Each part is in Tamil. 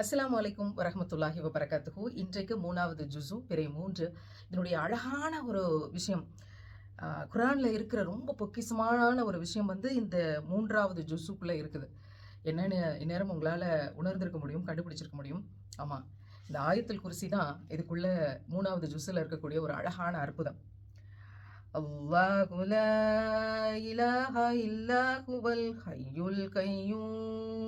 அஸ்லாம் அலைக்கும் வரமத்துல்லாஹி வபரகாத்துஹு. இன்றைக்கு மூணாவது ஜுசு பிறை மூன்று. இதனுடைய அழகான ஒரு விஷயம் குரானில் இருக்கிற ரொம்ப பொக்கிஷமான ஒரு விஷயம் வந்து இந்த மூன்றாவது ஜுசுக்குள்ளே இருக்குது. என்னென்னு இந்நேரம் உங்களால் உணர்ந்திருக்க முடியும் கண்டுபிடிச்சிருக்க முடியும். ஆமாம் இந்த ஆயத்தில் குர்சி தான் இதுக்குள்ள மூணாவது ஜுஸில் இருக்கக்கூடிய ஒரு அழகான அற்புதம். அல்லாஹு லா இல்லாஹுவல் ஹையுல் ஹுவல்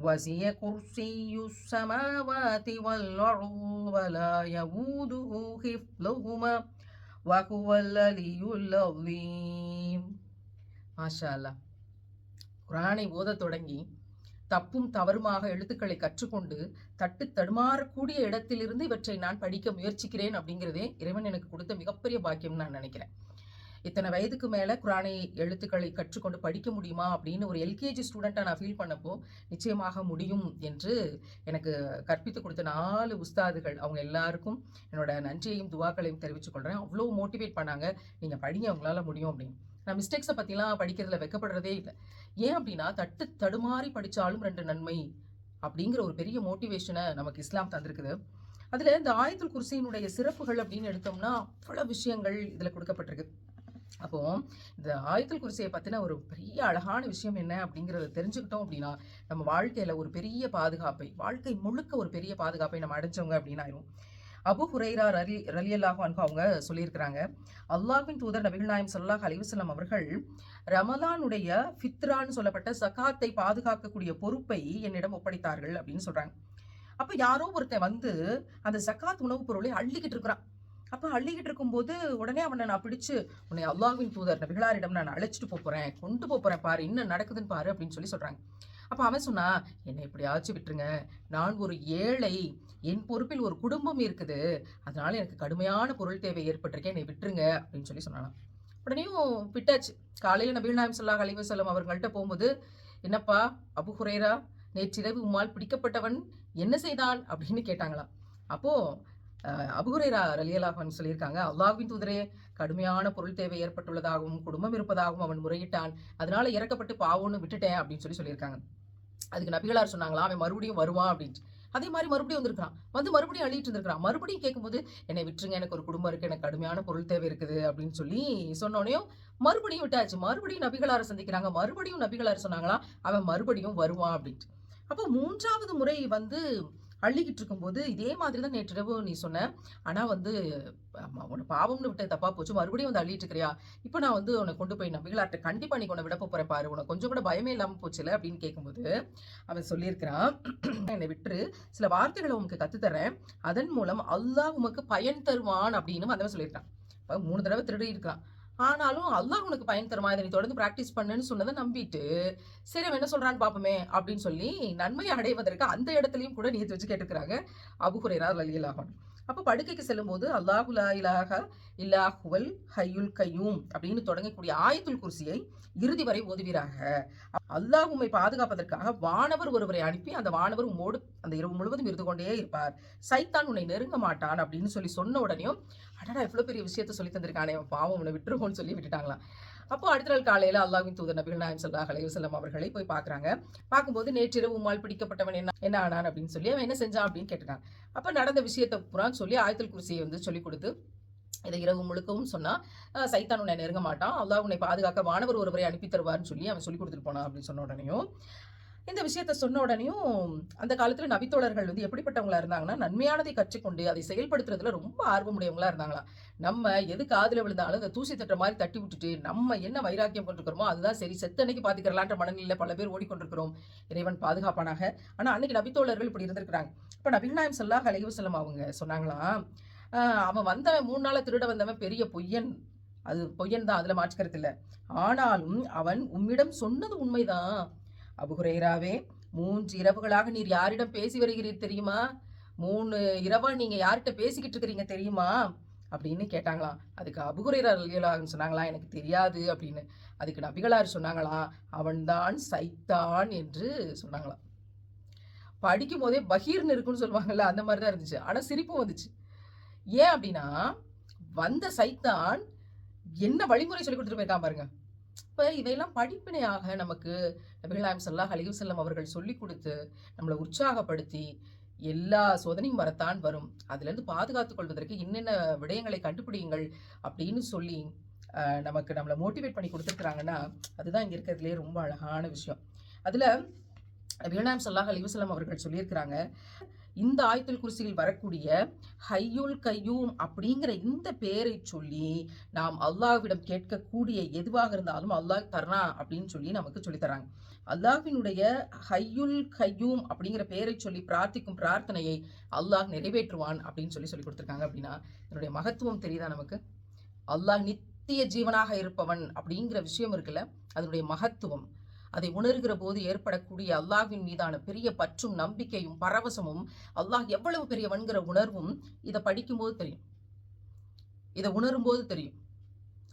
وسع كرسي السماوات والأرض ولا يؤوده حفظهما وهو العلي العظيم மாஷா அல்லாஹ் குரானை ஓதத் தொடங்கி தப்பும் தவறுமாக எழுத்துக்களை கற்றுக்கொண்டு தட்டு தடுமாறக்கூடிய இடத்திலிருந்து இவற்றை நான் படிக்க முயற்சிக்கிறேன் அப்படிங்கிறதே இறைவன் எனக்கு கொடுத்த மிகப்பெரிய பாக்கியம்னு நான் நினைக்கிறேன் இத்தனை வயதுக்கு மேலே குரானை எழுத்துக்களை கற்றுக்கொண்டு படிக்க முடியுமா அப்படின்னு ஒரு எல்கேஜி ஸ்டூடெண்ட்டாக நான் ஃபீல் பண்ணப்போ நிச்சயமாக முடியும் என்று எனக்கு கற்பித்து கொடுத்த நாலு உஸ்தாதுகள் அவங்க எல்லாருக்கும் என்னோட நன்றியையும் துவாக்களையும் தெரிவித்துக் கொள்கிறேன் அவ்வளோ மோட்டிவேட் பண்ணாங்க. நீங்கள் படிங்க அவங்களால முடியும் அப்படின்னு. நான் மிஸ்டேக்ஸை பற்றிலாம் படிக்கிறதுல வெக்கப்படுறதே இல்லை. ஏன் அப்படின்னா தட்டு தடுமாறி படித்தாலும் ரெண்டு நன்மை அப்படிங்கிற ஒரு பெரிய மோட்டிவேஷனை நமக்கு இஸ்லாம் தந்திருக்குது. அதில் இந்த ஆயத்துல் குர்சியினுடைய சிறப்புகள் அப்படின்னு எடுத்தோம்னா அவ்வளோ விஷயங்கள் இதில் கொடுக்கப்பட்டிருக்கு. அப்போ இந்த ஆயத்துல் குர்சியை பற்றின ஒரு பெரிய அழகான விஷயம் என்ன அப்படிங்கிறத தெரிஞ்சுக்கிட்டோம் அப்படின்னா நம்ம வாழ்க்கையில் ஒரு பெரிய பாதுகாப்பை வாழ்க்கை முழுக்க ஒரு பெரிய பாதுகாப்பை நம்ம அடைஞ்சவங்க அப்படின்னு ஆயிரும். அபு ஹுரைரா ரலி ரலியல்லாஹான்கு அவங்க சொல்லியிருக்கிறாங்க அல்லாஹின் தூதர் நபிகள் நாயம் சொல்லாஹ் அலைஹி அவர்கள் ரமலானுடைய ஃபித்ரான்னு சொல்லப்பட்ட சகாத்தை பாதுகாக்கக்கூடிய பொறுப்பை என்னிடம் ஒப்படைத்தார்கள் அப்படின்னு சொல்றாங்க. அப்ப யாரோ ஒருத்தன் வந்து அந்த சக்காத் உணவுப் பொருளை அள்ளிக்கிட்டு இருக்கிறான். அப்போ அள்ளிக்கிட்டு இருக்கும்போது உடனே அவனை நான் பிடிச்சு உன்னை அல்லாஹ்வின் தூதர் நபிகளாரிடம் நான் அழைச்சிட்டு போகிறேன் கொண்டு போகிறேன் பாரு என்ன நடக்குதுன்னு பாரு அப்படின்னு சொல்லி சொல்கிறாங்க அப்போ அவன் சொன்னா என்னை எப்படியாச்சும் விட்டுருங்க. நான் ஒரு ஏழை என் பொறுப்பில் ஒரு குடும்பம் இருக்குது. அதனால எனக்கு கடுமையான பொருள் தேவை ஏற்பட்டிருக்கேன் என்னை விட்டுருங்க அப்படின்னு சொல்லி சொன்னான் உடனேயும் விட்டாச்சு. காலையில் நபீல் நாயம் சொல்லாஹ் அலைஹி செல்லம் அவர்கள்ட்ட போகும்போது என்னப்பா அபு ஹுரேரா நேற்றிரவு உம்மால் பிடிக்கப்பட்டவன் என்ன செய்தான்? அப்படின்னு கேட்டாங்களாம். அப்போது அபுகுரேரா ரலியலாஹன் சொல்லியிருக்காங்க அல்லாஹ்வின் தூதரே கடுமையான பொருள் தேவை ஏற்பட்டுள்ளதாகவும் குடும்பம் இருப்பதாகவும் அவன் முறையிட்டான். அதனால இறக்கப்பட்டு பாவோன்னு விட்டுட்டேன் அப்படின்னு சொல்லி சொல்லியிருக்காங்க. அதுக்கு நபிகளார் சொன்னாங்களா அவன் மறுபடியும் வருவான் அப்படின்ட்டு. அதே மாதிரி மறுபடியும் வந்திருக்கான் வந்து மறுபடியும் அழிட்டு இருந்திருக்கான் மறுபடியும் கேட்கும்போது என்னை விட்டுருங்க எனக்கு ஒரு குடும்பம் இருக்கு எனக்கு கடுமையான பொருள் தேவை இருக்குது அப்படின்னு சொல்லி சொன்னோடனையும் மறுபடியும் விட்டாச்சு. மறுபடியும் நபிகளாரை சந்திக்கிறாங்க. மறுபடியும் நபிகளார் சொன்னாங்களா அவன் மறுபடியும் வருவான் அப்படின்ட்டு. அப்போ மூன்றாவது முறை வந்து அள்ளிக்கிட்டு இருக்கும்போது இதே மாதிரி தான் நேற்றிரவு நீ சொன்ன. ஆனா வந்து ஆமா, உன்னை பாவம்னு விட்டு தப்பா போச்சு. மறுபடியும் வந்து அள்ளிட்டு இருக்கிறியா இப்போ நான் வந்து உன்னை கொண்டு போய் நம்பிகளாட்ட கண்டிப்பா நீ உன்னை விட போறேன் பாரு. உனக்கு கொஞ்சம் கூட பயமே இல்லாமல் போச்சுல அப்படின்னு கேட்கும்போது அவன் சொல்லியிருக்கிறான். என்னை விட்டுரு. சில வார்த்தைகளை உனக்கு கத்துத்தரேன். அதன் மூலம் அல்லாஹ் உமக்கு பயன் தருவான் அப்படின்னு வந்தவன் சொல்லியிருக்கான் மூணு தடவை திருடி இருக்கான் ஆனாலும் அல்லாஹ் உனக்கு பயன் தருமா? இதை நீ தொடர்ந்து ப்ராக்டிஸ் பண்ணுன்னு சொன்னதை நம்பிட்டு சரி அவன் என்ன சொல்றான்னு பாப்போமே அப்படின்னு சொல்லி நன்மையை அடைவதற்கு அந்த இடத்துலயும் கூட நீத்து வச்சு கேட்டுக்கிறாங்க. அபுகுரேரா லலியலாகன் அப்போ படுக்கைக்கு செல்லும்போது அல்லாஹு லா இலாஹ இல்லாஹுவல் ஹையுல் கையூம் அப்படின்னு தொடங்கக்கூடிய ஆயத்துல் குர்சியை இறுதி வரை ஓதுவீராக. அல்லாஹ் உம்மை பாதுகாப்பதற்காக வானவர் ஒருவரை அனுப்பி அந்த வானவர் உம்மோடு அந்த இரவு முழுவதும் இருந்து கொண்டே இருப்பார். சைத்தான் உன்னை நெருங்க மாட்டான் அப்படின்னு சொல்லி சொன்ன உடனேயும் அடடா இவ்வளவு பெரிய விஷயத்த சொல்லி தந்திருக்கானே பாவம் உன்னை விட்டுருவோன்னு சொல்லி விட்டுட்டாங்களாம். அப்போ அடுத்த நாள் காலையில அல்லாவின் தூதர் நபிகள் நாயம் சொல்லா அலையுசல்லம் அவர்களை போய் பார்க்கறாங்க. பார்க்கும்போது நேற்றிரவு உமால் பிடிக்கப்பட்டவன் என்ன என்ன ஆனான் அப்படின்னு சொல்லி அவன் என்ன செஞ்சான் அப்படின்னு கேட்டுட்டான் அப்ப நடந்த விஷயத்தை புறான்னு சொல்லி ஆயத்தல் குருசியை வந்து சொல்லி கொடுத்து இதை இரவு முழுக்கவும் சொன்னா சைத்தான் உன்னை நெருங்க மாட்டான் அல்லாஹ் உன்னை பாதுகாக்க வானவர் ஒருவரை அனுப்பி தருவார்னு சொல்லி அவன் சொல்லி கொடுத்துட்டு போனான் அப்படின்னு சொன்ன உடனேயும் இந்த விஷயத்த சொன்ன உடனேயும் அந்த காலத்தில் நபித்தோழர்கள் வந்து எப்படிப்பட்டவங்களா இருந்தாங்கன்னா நன்மையானதை கற்றுக்கொண்டு அதை செயல்படுத்துறதுல ரொம்ப ஆர்வமுடையவங்களா இருந்தாங்களாம். நம்ம எது காதில் விழுந்தாலும் அதை தூசி தட்டுற மாதிரி தட்டி விட்டுட்டு நம்ம என்ன வைராக்கியம் கொண்டிருக்கிறோமோ அதுதான் சரி. செத்த அன்னைக்கு பாத்துக்கிறலான்ற மனநிலையில பல பேர் ஓடிக்கொண்டிருக்கிறோம். இறைவன் பாதுகாப்பானாக. ஆனா அன்னைக்கு நபித்தோழர்கள் இப்படி இருந்திருக்கிறாங்க. இப்ப நபிநாயம் நாயம் ஸல்லல்லாஹு அவங்க சொன்னாங்களாம் அவன் வந்தவன் மூணு நாள திருட வந்தவன் பெரிய பொய்யன். அது பொய்யன் தான் அதுல மாற்றுக்கிறது இல்லை. ஆனாலும் அவன் உம்மிடம் சொன்னது உண்மைதான். அபுகுரேராவே மூன்று இரவுகளாக நீர் யாரிடம் பேசி வருகிறீர் தெரியுமா? மூணு இரவா நீங்க யார்கிட்ட பேசிக்கிட்டு இருக்கிறீங்க தெரியுமா? அப்படின்னு கேட்டாங்களாம். அதுக்கு அபுகுரையர் சொன்னாங்களா எனக்கு தெரியாது அப்படின்னு. அதுக்கு நபிகளார் சொன்னாங்களாம் அவன்தான் சைத்தான் என்று சொன்னாங்களாம். படிக்கும் போதே பகீர்னு இருக்குன்னு சொல்லுவாங்கல்ல அந்த மாதிரி தான் இருந்துச்சு. ஆனால் சிரிப்பும் வந்துச்சு. ஏன் அப்படின்னா வந்த சைத்தான் என்ன வழிமுறை சொல்லி கொடுத்துட்டு போயிருக்கான் பாருங்க. இப்போ இதையெல்லாம் படிப்பினையாக நமக்கு நபிகளாயம் சல்லாஹ் அலிவு செல்லம் அவர்கள் சொல்லி கொடுத்து நம்மளை உற்சாகப்படுத்தி எல்லா சோதனையும் வரத்தான் வரும். அதுலேருந்து பாதுகாத்துக் கொள்வதற்கு என்னென்ன விடயங்களை கண்டுபிடியுங்கள் அப்படின்னு சொல்லி நமக்கு நம்மளை மோட்டிவேட் பண்ணி கொடுத்துருக்குறாங்கன்னா அதுதான் இங்கே இருக்கிறதுலே ரொம்ப அழகான விஷயம். அதில் வீணாம் சல்லாஹ் அலிவசலம் அவர்கள் சொல்லியிருக்கிறாங்க இந்த ஆயத்தில் குறிசியில் வரக்கூடிய ஹையுல் கையூம் அப்படிங்கிற இந்த பேரை சொல்லி நாம் அல்லாஹ்விடம் கேட்கக்கூடிய எதுவாக இருந்தாலும் அல்லாஹ் தர்றான் அப்படின்னு சொல்லி நமக்கு சொல்லித் தராங்க அல்லாஹ்வினுடைய ஹையுல் கையூம் அப்படிங்கிற பெயரை சொல்லி பிரார்த்திக்கும் பிரார்த்தனையை அல்லாஹ் நிறைவேற்றுவான் அப்படின்னு சொல்லி சொல்லி கொடுத்துருக்காங்க அப்படின்னா இதனுடைய மகத்துவம் தெரியுதா நமக்கு? அல்லாஹ் நித்திய ஜீவனாக இருப்பவன் அப்படிங்கிற விஷயம் இருக்குல்ல அதனுடைய மகத்துவம். அதை உணர்கிற போது ஏற்படக்கூடிய அல்லாஹ்வின் மீதான பெரிய பற்றும் நம்பிக்கையும் பரவசமும் அல்லாஹ் எவ்வளவு பெரியவன்கிற உணர்வும் இதை படிக்கும்போது தெரியும். இதை உணரும் போது தெரியும்.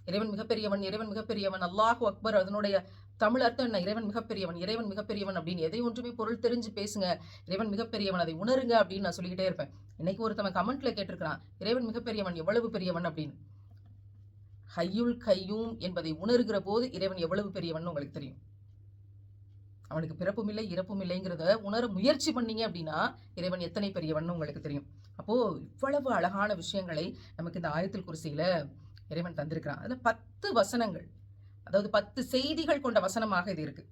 இறைவன் மிகப்பெரியவன் இறைவன் மிகப்பெரியவன் அல்லாஹு அக்பர் அதனுடைய தமிழ் அர்த்தம் என்ன? இறைவன் மிகப்பெரியவன் இறைவன் மிகப்பெரியவன் அப்படின்னு எதை ஒன்றுமே பொருள் தெரிஞ்சு பேசுங்க. இறைவன் மிகப்பெரியவன் அதை உணருங்க அப்படின்னு நான் சொல்லிக்கிட்டே இருப்பேன். இன்னைக்கு ஒருத்தவன் கமெண்ட்ல கேட்டிருக்கிறான் இறைவன் மிகப்பெரியவன் எவ்வளவு பெரியவன் அப்படின்னு. ஹையுல் கையூம் என்பதை உணர்கிற போது இறைவன் எவ்வளவு பெரியவன் உங்களுக்கு தெரியும். அவனுக்கு பிறப்பும் இல்லை இறப்பும் இல்லைங்கிறத உணர முயற்சி பண்ணீங்க அப்படின்னா இறைவன் எத்தனை பெரியவன் உங்களுக்கு தெரியும். அப்போ இவ்வளவு அழகான விஷயங்களை நமக்கு இந்த ஆயத்தில் குருசியில இறைவன் தந்திருக்கிறான். அதுல பத்து வசனங்கள் அதாவது பத்து செய்திகள் கொண்ட வசனமாக இது இருக்கு.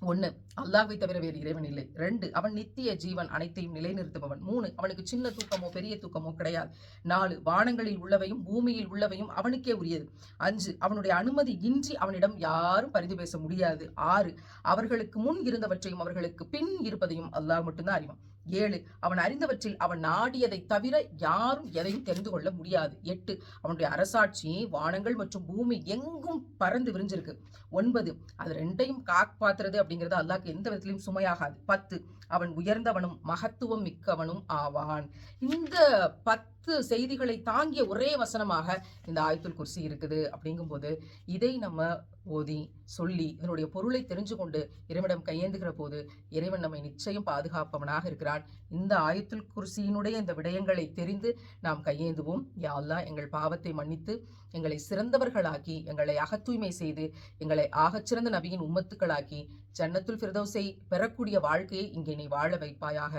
ஒன்று அல்லாஹை தவிர வேறு இறைவன் இல்லை. ரெண்டு அவன் நித்திய ஜீவன் அனைத்தையும் நிலைநிறுத்துபவன். மூணு அவனுக்கு சின்ன தூக்கமோ பெரிய தூக்கமோ கிடையாது. நாலு வானங்களில் உள்ளவையும் பூமியில் உள்ளவையும் அவனுக்கே உரியது. அஞ்சு அவனுடைய அனுமதி இன்றி அவனிடம் யாரும் பரிந்து பேச முடியாது. ஆறு அவர்களுக்கு முன் இருந்தவற்றையும் அவர்களுக்கு பின் இருப்பதையும் அல்லாஹ் மட்டும்தான் அறிவான். ஏழு. அவன் அறிந்தவற்றில் அவன் நாடியதை தவிர யாரும் எதையும் தெரிந்து கொள்ள முடியாது. எட்டு. அவனுடைய அரசாட்சி வானங்கள் மற்றும் பூமி எங்கும் பறந்து விரிஞ்சிருக்கு. ஒன்பது. அது ரெண்டையும் காப்பாத்துறது அப்படிங்கிறது அல்லாக்கு எந்த விதத்திலையும் சுமையாகாது. பத்து. அவன் உயர்ந்தவனும் மகத்துவம் மிக்கவனும் ஆவான். இந்த பத்து செய்திகளை தாங்கிய ஒரே வசனமாக இந்த ஆயத்துல் குர்சி இருக்குது. அப்படிங்கும்போது இதை நம்ம ஓதி சொல்லி இதனுடைய பொருளை தெரிஞ்சு கொண்டு இறைவனிடம் கையேந்துகிற போது இறைவன் நம்மை நிச்சயம் பாதுகாப்பவனாக இருக்கிறான். இந்த ஆயத்துல் குர்சியினுடைய இந்த விடயங்களை தெரிந்து நாம் கையேந்துவோம். யா எங்கள் பாவத்தை மன்னித்து எங்களை சிறந்தவர்களாக்கி எங்களை அகத்தூய்மை செய்து எங்களை ஆகச்சிறந்த நபியின் உம்மத்துக்களாக்கி ஜன்னத்துல் ஃபிர்தௌஸை பெறக்கூடிய வாழ்க்கையை இங்கே நீ வாழ வைப்பாயாக.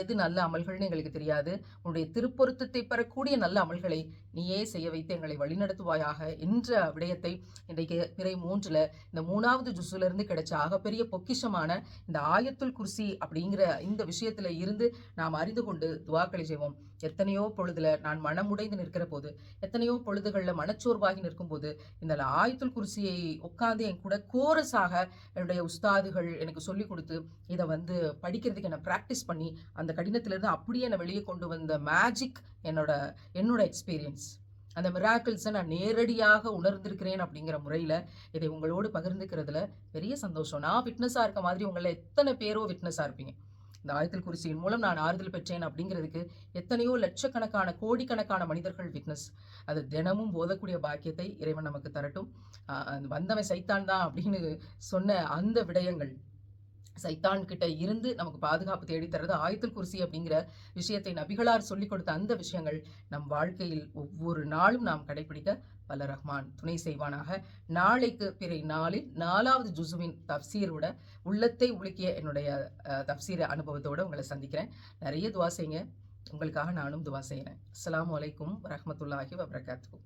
எது நல்ல அமல்கள்னு எங்களுக்கு தெரியாது. உன்னுடைய திருப்பொருத்தத்தை பெறக்கூடிய நல்ல அமல்களை நீயே செய்ய வைத்து எங்களை வழிநடத்துவாயாக என்ற விடயத்தை இன்றைக்கு பிறை மூன்றுல இந்த மூணாவது ஜுஸ்ல இருந்து கிடைச்ச ஆகப்பெரிய பொக்கிஷமான இந்த ஆயத்துல் குர்சி அப்படிங்கிற இந்த விஷயத்துல இருந்து நாம் அறிந்து கொண்டு துவாக்களை செய்வோம். எத்தனையோ பொழுதுல நான் மனமுடைந்து நிற்கிற போது எத்தனையோ பொழுதுகளில் மன மனச்சோர்வாகி நிற்கும்போது இந்த ஆயத்துல் குருசியை உட்காந்து என் கூட கோரஸாக என்னுடைய உஸ்தாதுகள் எனக்கு சொல்லி கொடுத்து இதை வந்து படிக்கிறதுக்கு என்னை ப்ராக்டிஸ் பண்ணி அந்த கடினத்திலிருந்து அப்படியே என்னை வெளியே கொண்டு வந்த மேஜிக் என்னோட என்னோட எக்ஸ்பீரியன்ஸ் அந்த மிராக்கிள்ஸை நான் நேரடியாக உணர்ந்திருக்கிறேன் அப்படிங்கிற முறையில் இதை உங்களோடு பகிர்ந்துக்கிறதுல பெரிய சந்தோஷம். நான் ஃபிட்னஸாக இருக்க மாதிரி உங்களை எத்தனை பேரோ ஃபிட்னஸாக இருப்பீங்க. இந்த ஆயத்தில் குறிச்சியின் மூலம் நான் ஆறுதல் பெற்றேன் அப்படிங்கிறதுக்கு எத்தனையோ லட்சக்கணக்கான கோடிக்கணக்கான மனிதர்கள் விட்னஸ் அது தினமும் போதக்கூடிய பாக்கியத்தை இறைவன் நமக்கு தரட்டும். ஆஹ் வந்தவன் சைத்தான் தான் அப்படின்னு சொன்ன அந்த விடயங்கள். சைத்தான் கிட்ட இருந்து நமக்கு பாதுகாப்பு தேடித்தரது தர்றது குர்சி அப்படிங்கிற விஷயத்தை நபிகளார் சொல்லிக் கொடுத்த அந்த விஷயங்கள் நம் வாழ்க்கையில் ஒவ்வொரு நாளும் நாம் கடைபிடிக்க பல ரஹ்மான் துணை செய்வானாக. நாளைக்கு பிறை நாளில் நாலாவது ஜுசுவின் தப்சீரோட உள்ளத்தை உலுக்கிய என்னுடைய தப்சீர அனுபவத்தோட உங்களை சந்திக்கிறேன். நிறைய துவா செய்யுங்க. உங்களுக்காக நானும் துவா செய்கிறேன் அஸ்லாம் வலைக்கும் ரஹமத்துல்லாஹி வபரகாத்துக்கும்